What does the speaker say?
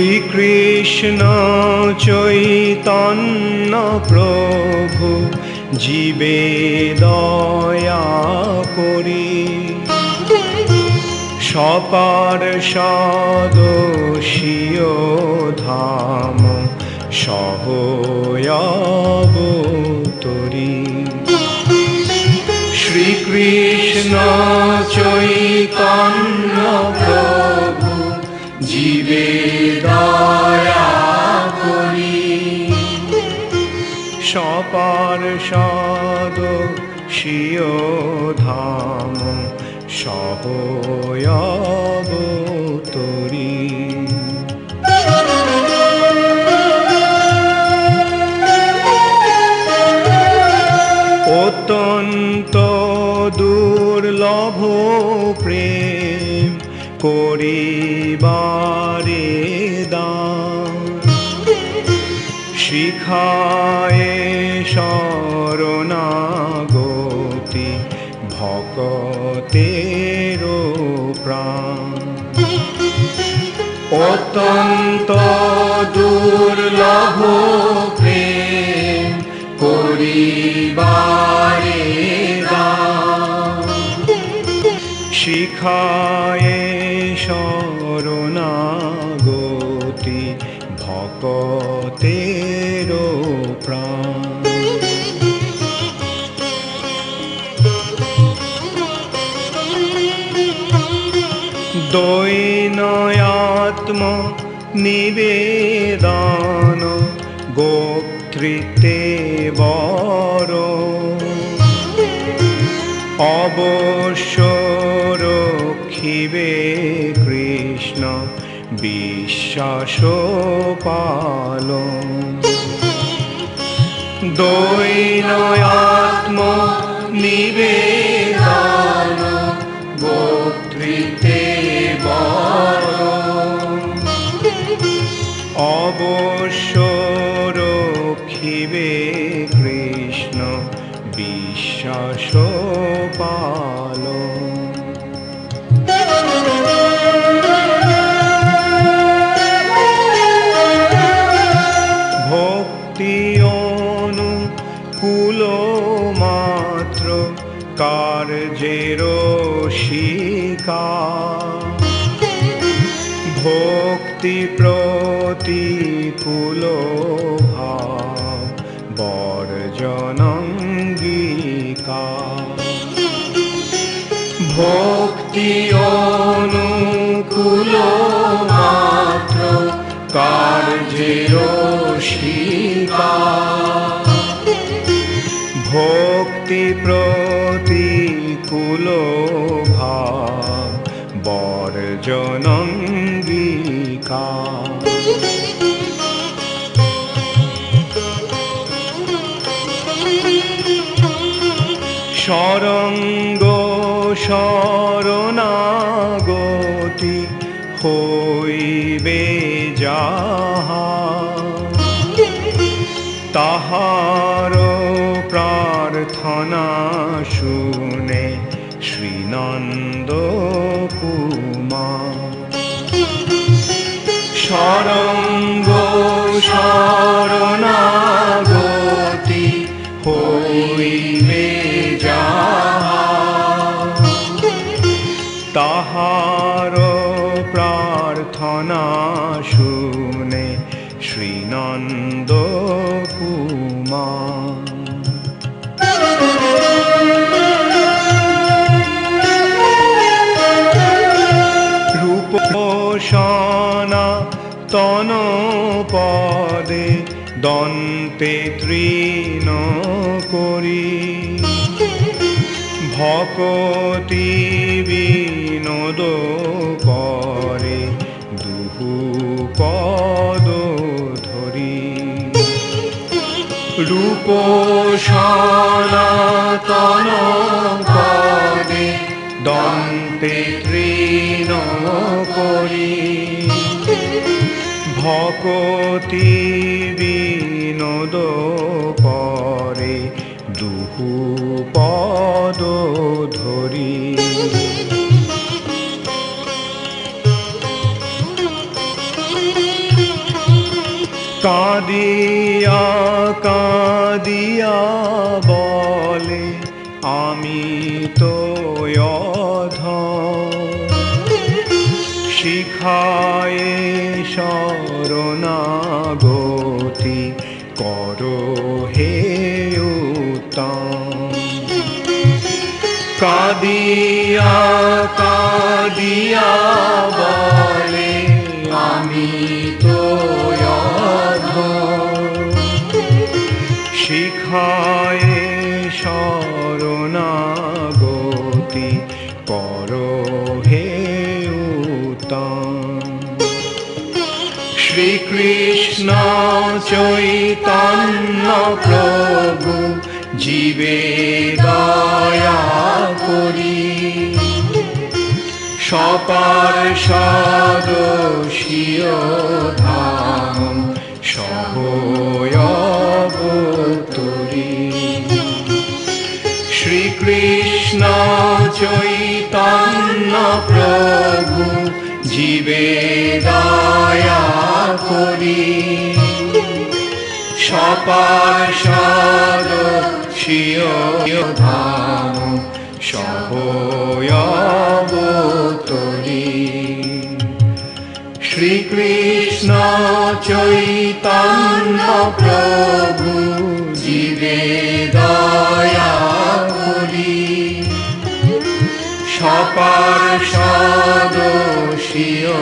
শ্রীকৃষ্ণ চৈতন্য প্রভু জীবে দয়া করি। সপার সদশীয় ধাম সহয়বতরী। শ্রীকৃষ্ণ চৈতন্য প্রভু জীবে সপার সদ শিয় ধাম সহয়বতরী। অত্যন্ত দুর্লভ প্রেম করিবারে দান। শিখায় শরণাগতি ভকতের প্রাণ। অত্যন্ত দুর্লভ প্রেম করিবারে শিখায় শরণাগতি ভকতের দৈনয়াত্ম নিবেদন গোত্রিতে বড়। অবশ্য রক্ষিবে কৃষ্ণ বিশ্বাস পালন দৈনয়াত্ম নিবেদন অবশ্য রক্ষিবে কৃষ্ণ বিশ্বাস মাত্র কার্যের শিকার। ভক্তি প্রতিকূল ভাব বর্জনঙ্গিকা ভক্তি অনুকূল মাত্র কার্যের শিকার ভক্তি প্রতিকূল ভাব বর্জনঙ্গিকা সরঙ্গ শরণাগতি হইবে যাহা। তাহার প্রার্থনা শুনে শ্রীনন্দ কুমার। সরঙ্গ শ্রীনন্দ কুমার রূপসনা তন পদে দন্তে তৃণ করি। ভকতি বিনোদ রূপ সনাতন পদে দন্তে তৃণ করি ভকতি বিনোদ করে দুহু পদ ধরি। কাঁদিয়া কাঁদিয়া বলে, আমি তো অধম শিখায় শরণাগতি করো হে উত্তম। কাঁদিয়া কাঁদিয়া বলে, আমি শিখায় শরণাগতি করো হে উত্তম। শ্রীকৃষ্ণ চৈতন্য প্রভু জীবে দয়া করি। সপার সদস্যীয় চৈতন্য প্রভু জীবে দয়া করি। সপার্ষদ শিয় ধাম সহয়বতরী শ্রীকৃষ্ণ চৈতন্য প্রভু জীবে দয়া সপার্ষদ শিয়